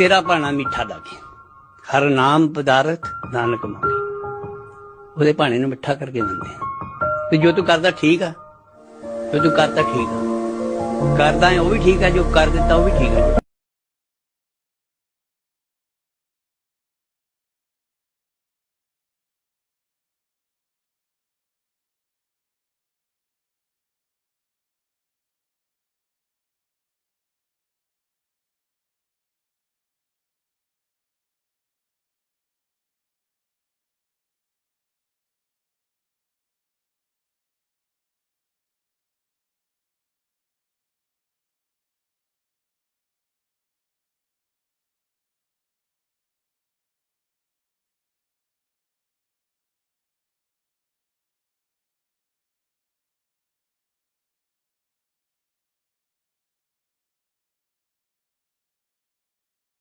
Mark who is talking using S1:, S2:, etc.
S1: ਤੇਰਾ ਭਾਣਾ ਮਿੱਠਾ ਲਾਗੇ ਹਰ ਨਾਮ ਪਦਾਰਥ ਨਾਨਕ ਮੰਗੇ ਉਹਦੇ ਭਾਣੇ ਨੂੰ ਮਿੱਠਾ ਕਰਕੇ ਮੰਨਦੇ ਆ। ਤੇ ਜੋ ਤੂੰ ਕਰਦਾ ਠੀਕ ਆ। ਜੋ ਤੂੰ ਕਰਦਾ ਠੀਕ ਆ। ਕਰਦਾ ਹੈ ਉਹ ਵੀ ਠੀਕ ਆ, ਜੋ ਕਰ ਦਿੱਤਾ ਉਹ ਵੀ ਠੀਕ ਆ।